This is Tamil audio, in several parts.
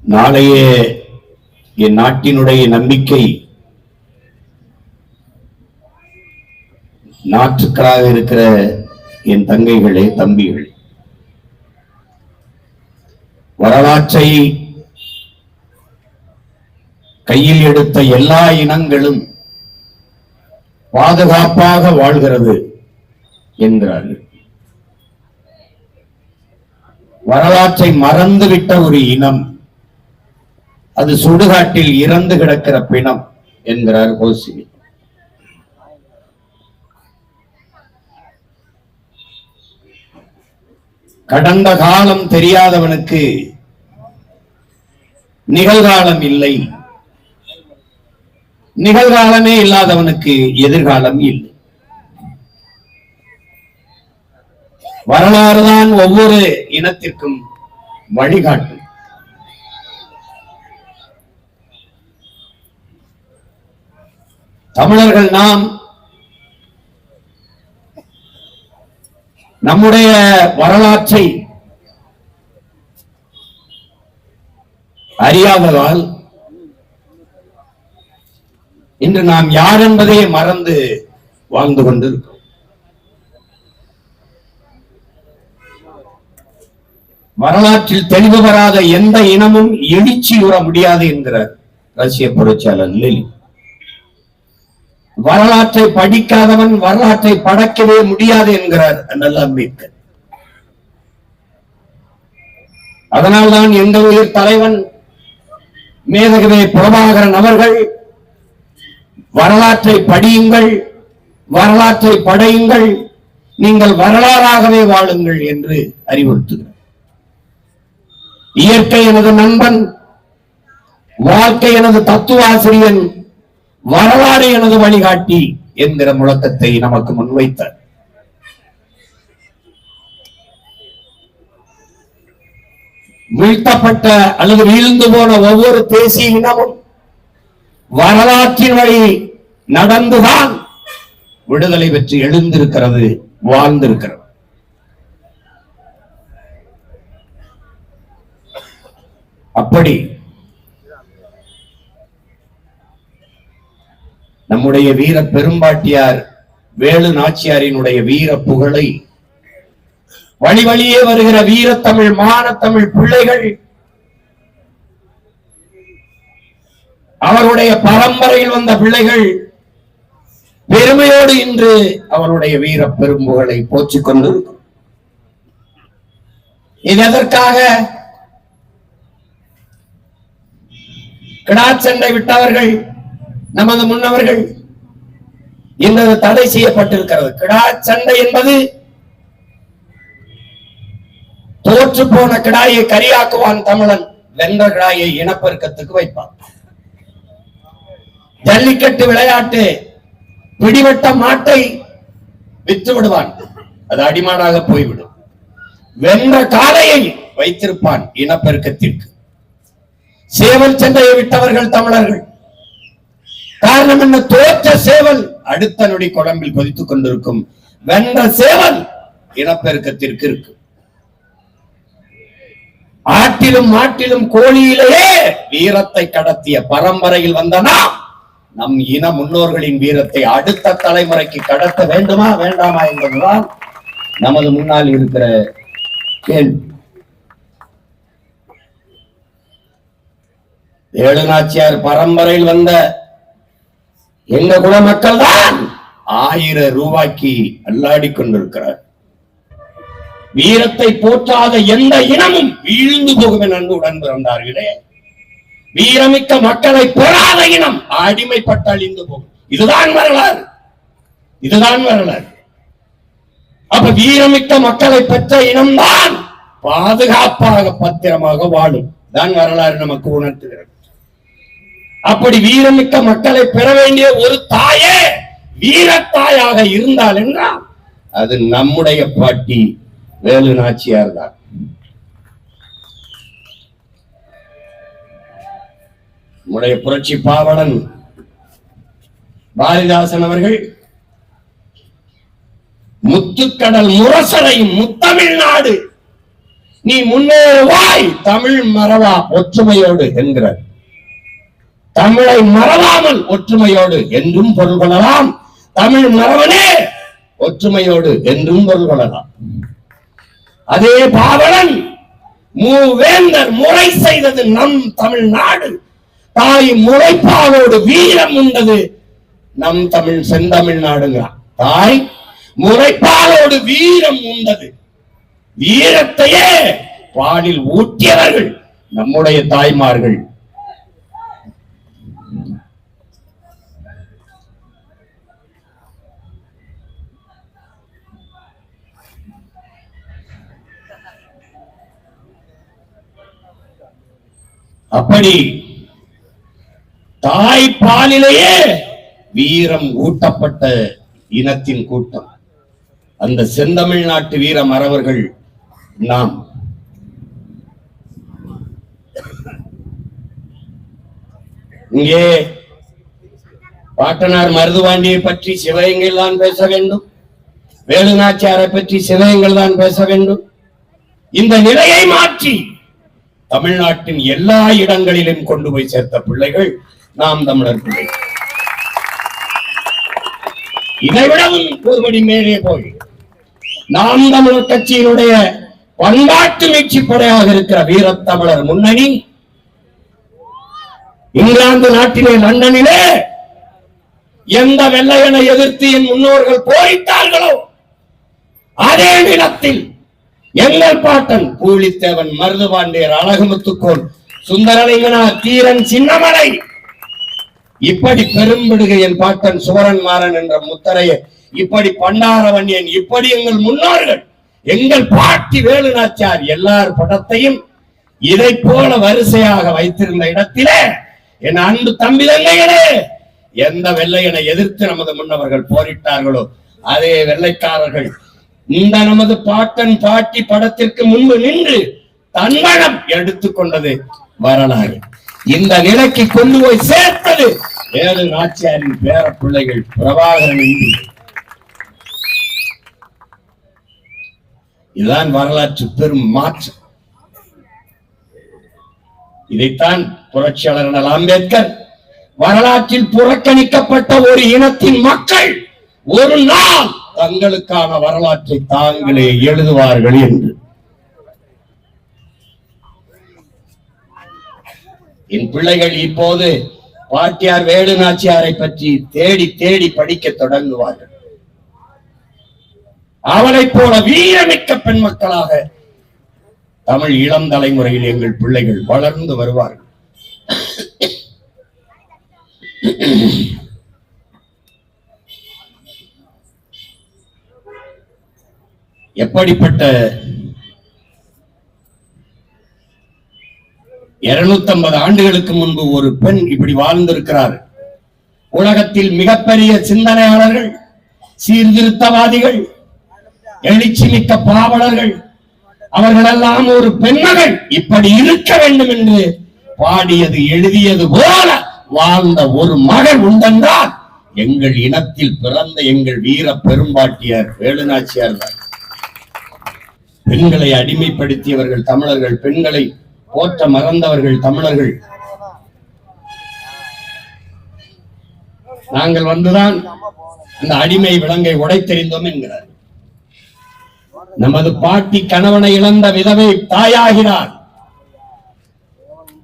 நாளைய என் நாட்டினுடைய நம்பிக்கை நாட்டுக்களாக இருக்கிற என் தங்கைகளே தம்பிகள். வரலாற்றை கையில் எடுத்த எல்லா இனங்களும் பாதுகாப்பாக வாழ்கிறது என்கிறார்கள். வரலாற்றை மறந்துவிட்ட ஒரு இனம் அது சுடுகாட்டில் இறந்து கிடக்கிற பிணம் என்கிறார் கோசினி கடந்த காலம் தெரியாதவனுக்கு நிகழ்காலம் இல்லை. நிகழ்காலமே இல்லாதவனுக்கு எதிர்காலம் இல்லை. வரலாறுதான் ஒவ்வொரு இனத்திற்கும் வழிகாட்டும். தமிழர்கள் நாம் நம்முடைய வரலாற்றை அறியாததால் இன்று நாம் யார் என்பதையே மறந்து வாழ்ந்து கொண்டிருக்கிறோம். வரலாற்றில் தெளிவு பெறாத எந்த இனமும் எழுச்சியுற முடியாது என்கிறார் ரஷ்ய புரட்சியாளர் லெலின் வரலாற்றை படிக்காதவன் வரலாற்றை படைக்கவே முடியாது என்கிறார் அண்ணல் அம்பேத்கர். அதனால்தான் எந்த உயிர் தலைவன் மேதகவே பிரபாகரன் அவர்கள் வரலாற்றை படியுங்கள் வரலாற்றை படையுங்கள் நீங்கள் வரலாறாகவே வாழுங்கள் என்று அறிவுறுத்துகிறார். இயற்கை எனது நண்பன் வாழ்க்கை எனது தத்துவாசிரியன் வரலாறு எனது வழிகாட்டி என்கிற முழக்கத்தை நமக்கு முன்வைத்தார் வீழ்த்தப்பட்ட அல்லது வீழ்ந்து போன ஒவ்வொரு தேசிய இனமும் வரலாற்றின் வழி நடந்துதான் விடுதலை பெற்று எழுந்திருக்கிறது வாழ்ந்திருக்கிறது. அப்படி நம்முடைய வீர பெரும்பாட்டியார் வேலு நாச்சியாரினுடைய வீர புகழை வழி வழியே வருகிற வீரத்தமிழ் மானத்தமிழ் பிள்ளைகள் அவருடைய பரம்பரையில் வந்த பிள்ளைகள் பெருமையோடு இன்று அவருடைய வீர பெரும்புகளை போற்றிக் கொண்டிருக்கும் இது எதற்காக? கிடாச்சண்டை விட்டவர்கள் நமது முன்னவர்கள் இன்றது தடை செய்யப்பட்டிருக்கிறது. கிடா சண்டை என்பது தோற்று போன கிடாயை கரியாக்குவான் தமிழன். வென்ற கிடாயை இனப்பெருக்கத்துக்கு வைப்பான். ஜல்லிக்கட்டு விளையாட்டு பிடிவட்ட மாட்டை விற்று விடுவான். அது அடிமாடாக போய்விடும். வென்ற காலையை வைத்திருப்பான் இனப்பெருக்கத்திற்கு. சேவல் சண்டையை விட்டவர்கள் தமிழர்கள். காரணம் என்ன? தோற்ற சேவல் அடுத்த நொடி குழம்பில் கொதித்துக் கொண்டிருக்கும். வென்ற சேவல் இனப்பெருக்கத்திற்கு இருக்கு. ஆட்டிலும் மாட்டிலும் கோழியிலேயே வீரத்தை கடத்திய பரம்பரையில் வந்தனா நம் இன முன்னோர்களின் வீரத்தை அடுத்த தலைமுறைக்கு கடத்த வேண்டுமா வேண்டாமா என்பதுதான் நமது முன்னால் இருக்கிற கேள்வி. ஏழுநாச்சியார் பரம்பரையில் வந்த எங்க குல மக்கள் தான் ஆயிரம் ரூபாய்க்கு அல்லாடி கொண்டிருக்கிறார். வீரத்தை போற்றாத எந்த இனமும் வீழ்ந்து போகும் என அன்புடன் பிறந்தார்களே. வீரமிக்க மக்களை பெறாத இனம் அடிமைப்பட்டு அழிந்து போகும். இதுதான் வரலாறு. இதுதான் வரலாறு. அப்ப வீரமிக்க மக்களை பெற்ற இனம்தான் பாதுகாப்பாக பத்திரமாக வாழும். தான் வரலாறு நமக்கு உணர்த்துகிறது. அப்படி வீரமிக்க மக்களை பெற வேண்டிய ஒரு தாயே வீரத்தாயாக இருந்தால் என்றால் அது நம்முடைய பாட்டி வேலு நாச்சியார் தான். நம்முடைய புரட்சி பாவலன் பாரதிதாசன் அவர்கள் முத்துக்கடல் முரசரையும் முத்தமிழ்நாடு. நீ முன்னேறுவாய் தமிழ் மறவா ஒற்றுமையோடு என்கிறார். தமிழை மறவாமல் ஒற்றுமையோடு என்றும் பொருள் கொள்ளலாம். தமிழ் மறவனே ஒற்றுமையோடு என்றும் பொருள் கொள்ளலாம். அதே பாவலன் மூவேந்தர் முறை செய்தது நம் தமிழ்நாடு. தாய் முளைப்பாவோடு வீரம் உண்டது நம் தமிழ் செந்தமிழ்நாடுங்கிறான். தாய் முறைப்பாலோடு வீரம் உண்டது. வீரத்தையே பாலில் ஊட்டியவர்கள் நம்முடைய தாய்மார்கள். அப்படி தாய் பாலிலேயே வீரம் ஊட்டப்பட்ட இனத்தின் கூட்டம். அந்த செந்தமிழ்நாட்டு வீர மறவர்கள் நாம். இங்கே பாட்டனார் மருதுவாண்டியை பற்றி சிவகங்கையில் தான் பேச வேண்டும். வேலுநாச்சியாரை பற்றி சிவகங்கள் தான் பேச வேண்டும். இந்த நிலையை மாற்றி தமிழ்நாட்டின் எல்லா இடங்களிலும் கொண்டு போய் சேர்த்த பிள்ளைகள் நாம் தமிழர் பிள்ளைகள் இதைவிடவும் ஒருபடி மேலே போய் நாம் தமிழர் கட்சியினுடைய பண்பாட்டு மீட்சி படையாக இருக்கிற வீரத்தமிழர் முன்னணி இங்கிலாந்து நாட்டிலே லண்டனிலே எந்த வெள்ளையனை எதிர்த்து என் முன்னோர்கள் போரிட்டார்களோ அதே நிலத்தில் எங்கள் பாட்டன் கூலித்தேவன் மருதுபாண்டியர் அழகுமுத்துக்கோன் சுந்தரலிங்கனார் தீரன் சின்னமலை. இப்படி பெரும்பிடுக என் பாட்டன் சுவரன் மாறன் என்ற முத்தரைய இப்படி பண்டாரவன்யன் இப்படி எங்கள் முன்னோர்கள். எங்கள் பாட்டி வேலுநாச்சார் எல்லார் படத்தையும் இதை போல வரிசையாக வைத்திருந்த இடத்திலே என் அன்பு தம்பி தங்கைகளே எந்த வெள்ளையனை எதிர்த்து நமது முன்னவர்கள் போரிட்டார்களோ அதே வெள்ளைக்காரர்கள் இந்த நமது பாட்டன் பாட்டி படத்திற்கு முன்பு நின்று தன்மனம் எடுத்துக்கொண்டது வரலாறு. இந்த நிலைக்கு கொண்டு போய் சேர்த்தது வேலு நாச்சியாரின் பேர பிள்ளைகள் பிரபாகரன் இதுதான் வரலாற்று பெரும் மாற்றம் இதைத்தான் புரட்சியாளர் அம்பேத்கர் வரலாற்றில் புறக்கணிக்கப்பட்ட ஒரு இனத்தின் மக்கள் ஒரு நாள் தங்களுக்கான வரலாற்றை தாங்களே எழுதுவார்கள் என்று. என் பிள்ளைகள் இப்போது பாட்டியார் வேலு நாச்சியாரை பற்றி தேடி தேடி படிக்க தொடங்குவார்கள். அவளைப் போல வீரமிக்க பெண் மக்களாக தமிழ் இளம் தலைமுறையில் எங்கள் பிள்ளைகள் வளர்ந்து வருவார்கள். எப்படிப்பட்ட இருநூத்தி ஆண்டுகளுக்கு முன்பு ஒரு பெண் இப்படி வாழ்ந்திருக்கிறார்? உலகத்தில் மிகப்பெரிய சிந்தனையாளர்கள் சீர்திருத்தவாதிகள் எழுச்சி மிக்க பாவலர்கள் அவர்களெல்லாம் ஒரு பெண்மகள் இப்படி இருக்க வேண்டும் என்று பாடியது எழுதியது போல வாழ்ந்த ஒரு மகள் உண்டென்றால் எங்கள் இனத்தில் பிறந்த எங்கள் வீர பெரும்பாட்டியார் வேலுநாச்சியார் தான். பெண்களை அடிமைப்படுத்தியவர்கள் தமிழர்கள் பெண்களை போற்ற மறந்தவர்கள் தமிழர்கள். நாங்கள் வந்துதான் அந்த அடிமை விலங்கை உடைத்தெறிந்தோம் என்கிறார். நமது பாட்டி கணவனை இழந்த விதவை தாயாகிறார்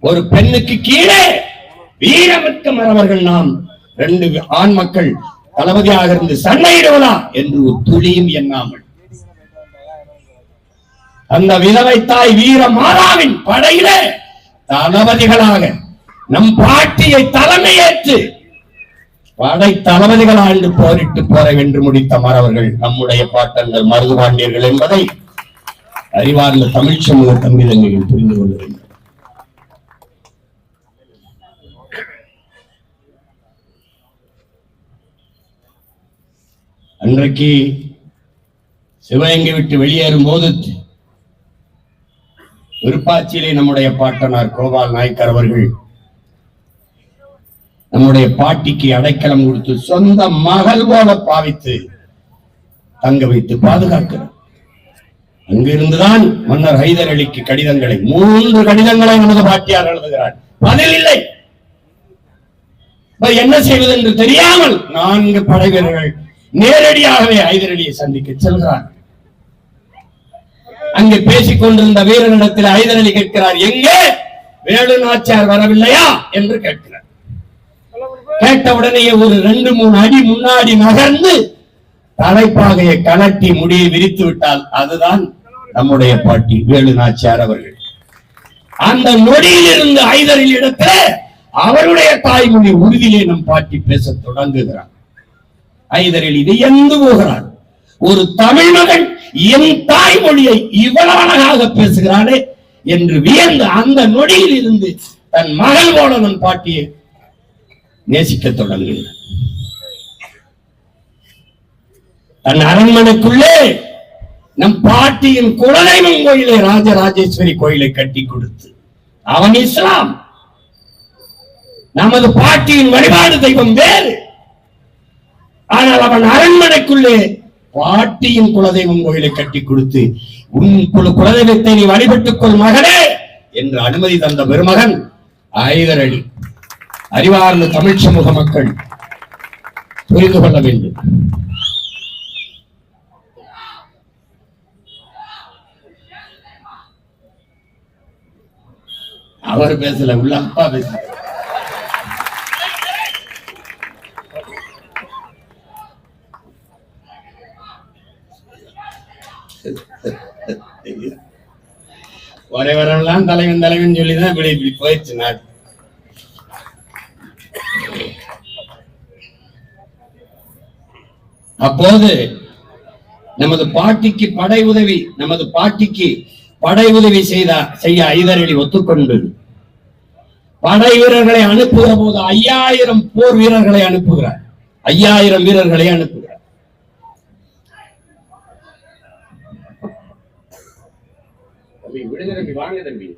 ஒரு பெண்ணுக்கு கீழே வீரமிக்க மறவர்கள் நாம் ரெண்டு ஆண் மக்கள் தளபதியாக இருந்து சண்டையிடுவதா என்று ஒரு துளியும் எண்ணாமல் அந்த விதவை தாய் வீர மாதாவின் படையிலே தளபதிகளாக நம் பாட்டியை தலைமையேற்று படை தளபதிகள் ஆண்டு போரிட்டு போற வென்று முடித்த மறவர்கள் நம்முடைய பாட்டங்கள் மருதுபாண்டியர்கள் என்பதை அறிவார்ந்த தமிழ் சமூக தம்பிதங்கைகள் புரிந்து கொள்ள வேண்டும். அன்றைக்கு சிவகங்கை விட்டு வெளியேறும் போது விருப்பாச்சியிலே நம்முடைய பாட்டனார் கோபால் நாயக்கர் அவர்கள் நம்முடைய பாட்டிக்கு அடைக்கலம் கொடுத்து சொந்த மகள் போல பாவித்து தங்க வைத்து பாதுகாக்கிறார். அங்கிருந்துதான் மன்னர் ஹைதர் அலிக்கு கடிதங்களை மூன்று கடிதங்களை நமது பாட்டியார் எழுதுகிறார். பதில் இல்லை. என்ன செய்வது என்று தெரியாமல் நான்கு படை வீரர்கள் நேரடியாகவே ஹைதர் அலியை சந்திக்க செல்கிறார் அங்கே பேசிக் கொண்டிருந்த வீரனிடத்தில் ஹைதர் கேட்கிறார் எங்கே? வேலு நாச்சியார் வரவில்லையா? என்று கேட்கிறார். கேட்ட உடனே ஒரு ரெண்டு மூணு அடி முன்னாடி நகர்ந்து தலைப்பாகையை கலட்டி முடியை விரித்து விட்டால் அதுதான் நம்முடைய பாட்டி வேலு நாச்சியார் அவர்கள். அந்த நொடியில் இருந்து ஐதரில் இடத்துல அவருடைய தாய்மொழி உறுதியிலே நம் பாட்டி பேசத் தொடங்குகிறார். ஐதரில் இது எந்து போகிறார்? ஒரு தமிழ் மகன் என் தாய்மொழியை இவ்வளவு அழகாக பேசுகிறானே என்று வியந்து அந்த நொடியில் இருந்து தன் மகள் போலவன் பாட்டியை நேசிக்க தொடங்குகிறார் தன் அரண்மனைக்குள்ளே நம் பாட்டியின் குலதெய்வம் கோயிலை ராஜராஜேஸ்வரி கோயிலை கட்டி கொடுத்து அவன் இஸ்லாம். நமது பாட்டியின் வழிபாடு தெய்வம் வேறு. ஆனால் அவன் அரண்மனைக்குள்ளே பாட்டியின் குலதெய்வம் கோயிலை கட்டி கொடுத்து உன் குலதெய்வத்தை நீ வழிபட்டுக் கொள் மகனே என்று அனுமதி தந்த பெருமகன் ஐதர் அலி. அறிவார்ந்த தமிழ் சமூக மக்கள் புரிந்து கொள்ள வேண்டும். அவர் பேசல உள்ள அப்பா பேசல. ஒரே வரவெல்லாம் தலைவன் தலைவன் சொல்லிதான் இப்படி இப்படி போயிடுச்சு நாடு. அப்போது நமது பாட்டிக்கு படை உதவி நமது பாட்டிக்கு படை உதவி செய்த செய்ய ஐதரளி ஒத்துக்கொண்டு படை வீரர்களை அனுப்புகிற போது ஐயாயிரம் போர் வீரர்களை அனுப்புகிறார். ஐயாயிரம் வீரர்களை அனுப்புகிறார். தம்பி விடுங்க தம்பி வாங்க தம்பி.